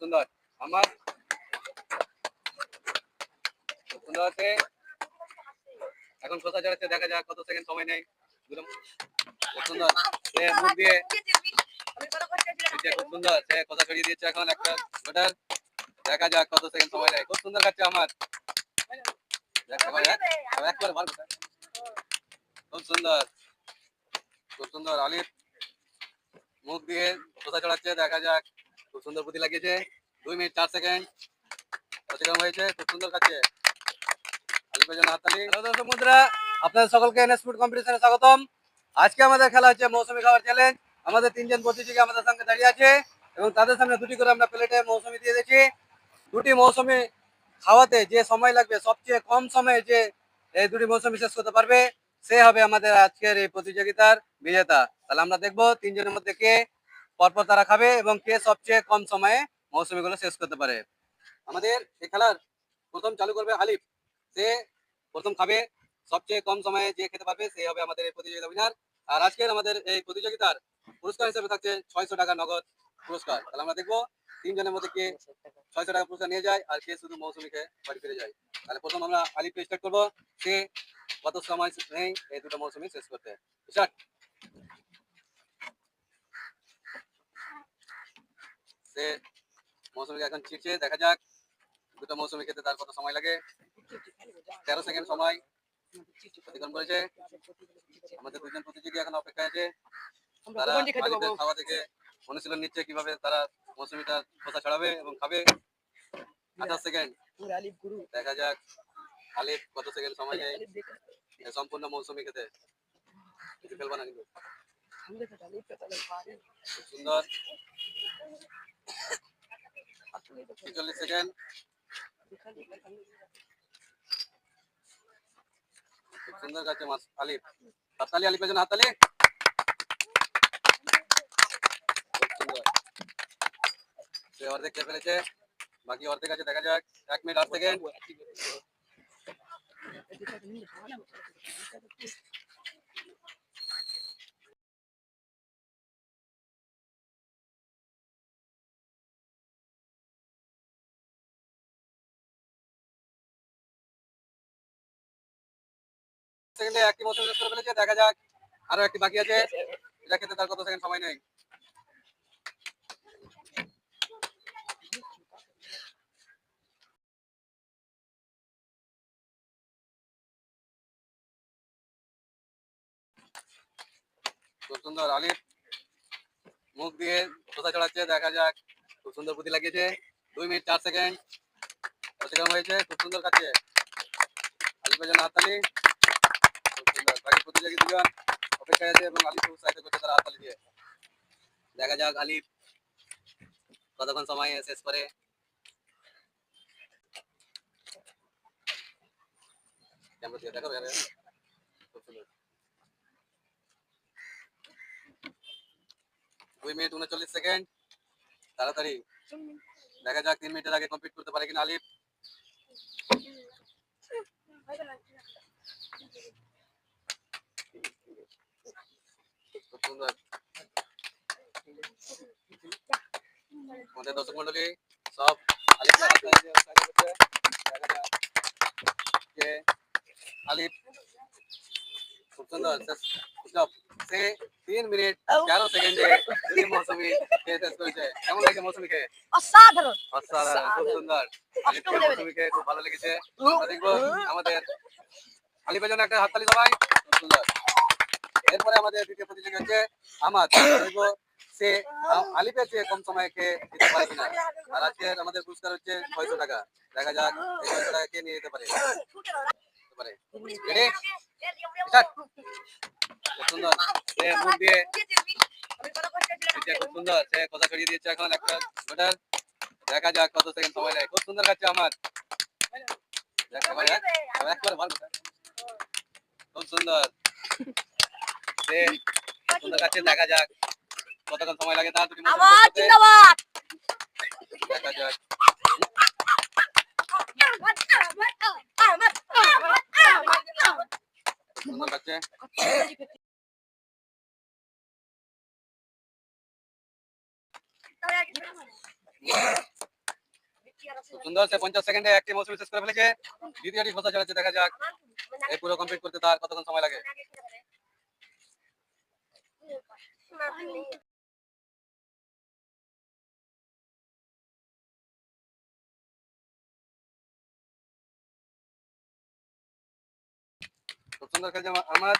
সুন্দর আমার সুন্দর আছে। এখন কোথা চড়াচ্ছে দেখা যাক কত সেকেন্ড সময় নেই সুন্দর সে মুখ দিয়ে খুব সুন্দর এখন একটা ওটার দেখা যাক কত সেকেন্ড সময় নেয়। খুব সুন্দর কাটছে আমার। খুব সুন্দর। খুব সুন্দর, আলিফ। মুখ দিয়ে কোথা চড়াচ্ছে দেখা যাক। খুব সুন্দর বুদ্ধি লাগিয়েছে। দুই মিনিট, চার সেকেন্ড। অতিক্রম হয়েছে, খুব সুন্দর বন্ধুরা, আপনাদের সকলকে কম্পিটিশনে স্বাগতম। আজকে আমাদের খেলা হচ্ছে মৌসুমী খাবার চ্যালেঞ্জ আমাদের তিনজন প্রতিযোগী আমাদের সঙ্গে দাঁড়িয়ে আছে এবং তাদের সামনে দুটি করে আমরা প্লেটে মৌসুমি দিয়ে দুটি মৌসুমি খাওয়াতে যে সময় লাগবে, সবচেয়ে কম সময়ে যে এই দুটি মৌসুমি শেষ করতে পারবে, সে হবে আমাদের আজকের এই প্রতিযোগিতার বিজেতা। তাহলে আমরা দেখব তিনজনের মধ্যে কে পরপর তারা খাবে এবং কে সবচেয়ে কম সময়ে মৌসুমিগুলো শেষ করতে পারে। আমাদের এই খেলার প্রথম চালু করবে আলিফ সে প্রথম খাবে, সবচেয়ে কম সময়ে যে খেতে পারবে সে হবে আমাদের এই প্রতিযোগিতা উইনার আর আজকের আমাদের এই প্রতিযোগিতার পুরস্কার হিসেবে থাকছে ছয়শো টাকা নগদ পুরস্কার। তাহলে আমরা দেখব তিনজনের মধ্যে কে ছয়শো টাকা পুরস্কার নিয়ে যায় আর কে শুধু মৌসুমীকে বাড়ি ফিরে যায়। তাহলে প্রথম আমরা আলিফকে স্টার্ট করব। সে কত সময় নেই এই দুটো মৌসুমি শেষ করতে। স্টার্ট। সে মৌসুমীকে এখন ছিটছে দেখা যাক। দুটো মৌসুমি খেতে তার কত সময় লাগে? তেরো সেকেন্ড সময় অতিক্রম করেছে। আমাদের দুজন প্রতিযোগী এখন অপেক্ষায় আছে। তারা মালিকদের খাওয়া থেকে অনুশীলন নিচ্ছে কীভাবে তারা মৌসুমিটার খোসা ছড়াবে এবং খাবে। আঠাশ সেকেন্ড। দেখা যাক আলিফ কত সেকেন্ড সময় নেয় সম্পূর্ণ মৌসুমি খেতে। কিছু ফেলব না কিন্তু। সুন্দর। ছেচল্লিশ সেকেন্ড। খুব সুন্দর কাছে মাস আলিফ হাততালি আলিফের জন্য সে অর্ধেক খেয়ে ফেলেছে। বাকি অর্ধেক আছে, দেখা যাক। এক মিনিট, আট সেকেন্ড। সেকেন্ডে একটি মৌসুম শেষ করে ফেলেছে দেখা যাক। আরও একটি বাকি আছে, এটা তার কত সেকেন্ড সময় নেই। খুব সুন্দর, আলিফ। মুখ দিয়ে কোথা চড়াচ্ছে দেখা যাক। খুব সুন্দর বুদ্ধি লাগিয়েছে। দুই মিনিট চার সেকেন্ড অতিক্রম হয়েছে? খুব সুন্দর কাটছে আলিফের জন্য হাততালি। সুন্দর বাকি প্রতিযোগী দুজন অপেক্ষায় আছে এবং আলিফ উৎসাহিত করছে তারা হাততালি দিয়ে দেখা যাক আলিফ কতক্ষণ সময় শেষ করে ক্যামেরা দিয়ে দেখো এখানে। খুব সুন্দর দুই মিনিট উনচল্লিশ সেকেন্ড তাড়াতাড়ি দেখা যাক তিন মিনিটের আগে কমপ্লিট করতে পারে কিনা আলিফ আমাদের দর্শক মন্ডলী সব আলিফ খুব সুন্দর সে তিন মিনিট তেরো সেকেন্ডে দুই মৌসুমি শেষ করেছে। কেমন লাগছে মৌসুমি খেয়ে অসাধারণ। অসাধারণ খুব সুন্দর। খুব ভালো লেগেছে। দেখব আমাদের আলিফের জন্য একটা হাততালি সবাই। খুব সুন্দর। এরপরে আমাদের দ্বিতীয় প্রতিযোগী হচ্ছে আমার। সে চেয়ে কম খেয়ে দিতে আর আমাদের পুরস্কার হচ্ছে ছয়শো টাকা। দেখা যাক ছয়শো টাকা কে নিয়ে যেতে পারে। সুন্দর। দিয়ে খুব সুন্দর। দিয়েছে এখন দেখা যাক কত সেকেন্ড সময় নেয়। খুব সুন্দর কাটছে আমার। খুব সুন্দর। সে সুন্দর কাটছে দেখা যাক। কতক্ষণ সময় লাগে দুটি মৌসুম আমার জিন্দাবাদ। দেখা যাক। সুন্দর কাটছে খুব সুন্দর সে পঞ্চাশ সেকেন্ডে একটি মৌসুম শেষ করে ফেলেছে। দ্বিতীয়টি খোঁজা চলেছে দেখা যাক। এই পুরো কমপ্লিট করতে তার কতক্ষণ সময় লাগে? সুন্দর খেলছে আমার।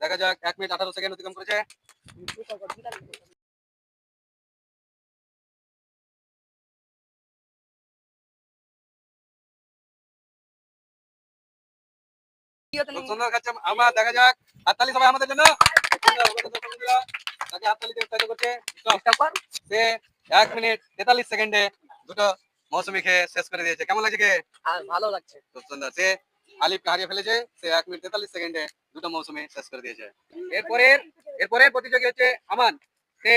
দেখা যাক এক মিনিট আঠারো সেকেন্ড অতিক্রম করেছে। সুন্দর খেলছে আমার দেখা যাক। হাততালি সবাই আমাদের জন্য। তাকে হাততালি উৎসাহিত করছে। সে এক মিনিট তেতাল্লিশ সেকেন্ডে দুটো মৌসুমি খেয়ে শেষ করে দিয়েছে। কেমন লাগছে কে? ভালো লাগছে। খুব সুন্দর। সে আলিফকে হারিয়ে ফেলেছে, সে এক মিনিট তেতাল্লিশ সেকেন্ডে দুটো মৌসুমে শেষ করে দিয়েছে। এরপরে এরপরে প্রতিযোগী হচ্ছে আমান। সে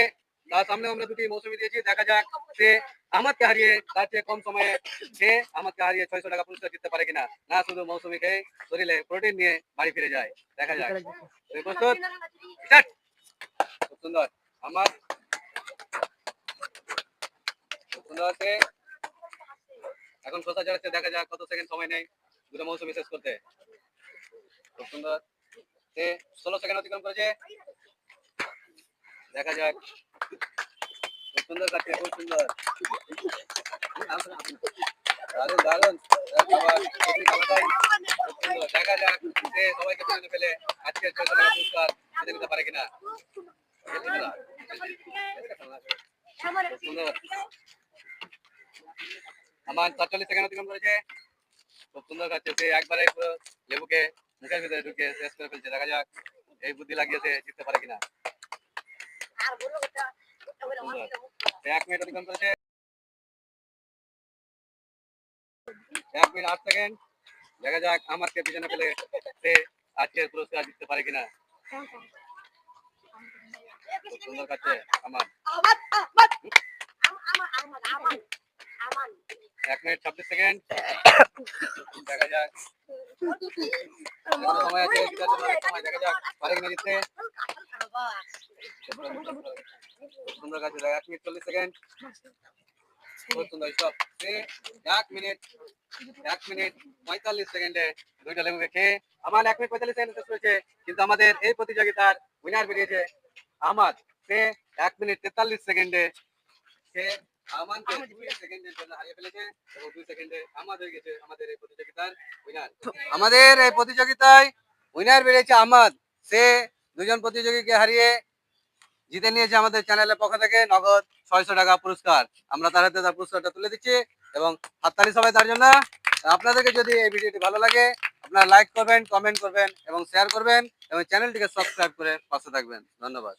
তার সামনে আমরা দুটি মৌসুমি দিয়েছি, দেখা যাক সে আমাদকে হারিয়ে তার চেয়ে কম সময়ে সে আমাদকে হারিয়ে ছয়শো টাকা পুরস্কার জিততে পারে কিনা, না শুধু মৌসুমি খেয়ে শরীরে প্রোটিন নিয়ে বাড়ি ফিরে যায়। দেখা যাক। প্রস্তুত? খুব সুন্দর। আমার সুন্দর আছে এখন শোষা চড়াচ্ছে দেখা যাক কত সেকেন্ড সময় নেই দুটো মৌসুমি শেষ করতে। খুব সুন্দর। সে ষোলো সেকেন্ড অতিক্রম করেছে। দেখা যাক। খুব সুন্দর কাটছে, খুব সুন্দর। দারুণ দারুণ। দেখা যাক সে সবাইকে পেছনে ফেলে আজকের পুরস্কার জিতে নিতে পারে কিনা। আমার সাতচল্লিশ সেকেন্ড অতিক্রম করেছে। খুব সুন্দর সে একবারে লেবুকে মুখের ভিতরে ঢুকে শেষ করে ফেলছে। দেখা যাক এই বুদ্ধি লাগিয়ে সে জিততে পারে কিনা। এক মিনিট অতিক্রম করেছে। এক মিনিট, আট সেকেন্ড। দেখা যাক আমাকে পিছনে ফেলে সে আজকের পুরস্কার জিততে পারে কিনা। সুন্দর কাটছে আমার। এক মিনিট, ছাব্বিশ সেকেন্ড। দেখা যাক। দেখা যাক। সুন্দর এক মিনিট, চল্লিশ সেকেন্ড। খুব সুন্দর এক মিনিট এক মিনিট, পঁয়তাল্লিশ সেকেন্ডে দুইটা লেবু খেয়ে আমার এক মিনিট পঁয়তাল্লিশ শেষ হয়েছে। কিন্তু আমাদের এই প্রতিযোগিতার উইনার বেরিয়েছে আহমদ সে এক মিনিট তেতাল্লিশ সেকেন্ডে সে আমাদের এই আমাদের প্রতিযোগিতায় উইনার বেরিয়েছে আমাদ সে দুজন প্রতিযোগীকে হারিয়ে জিতে নিয়েছে আমাদের চ্যানেলের পক্ষ থেকে নগদ ছয়শো টাকা পুরস্কার। আমরা তার হাতে তার পুরস্কারটা তুলে দিচ্ছি এবং হাততালি সবাই তার জন্য। আপনাদেরকে যদি এই ভিডিওটি ভালো লাগে আপনারা লাইক করবেন কমেন্ট করবেন এবং শেয়ার করবেন এবং চ্যানেলটিকে সাবস্ক্রাইব করে পাশে থাকবেন। ধন্যবাদ।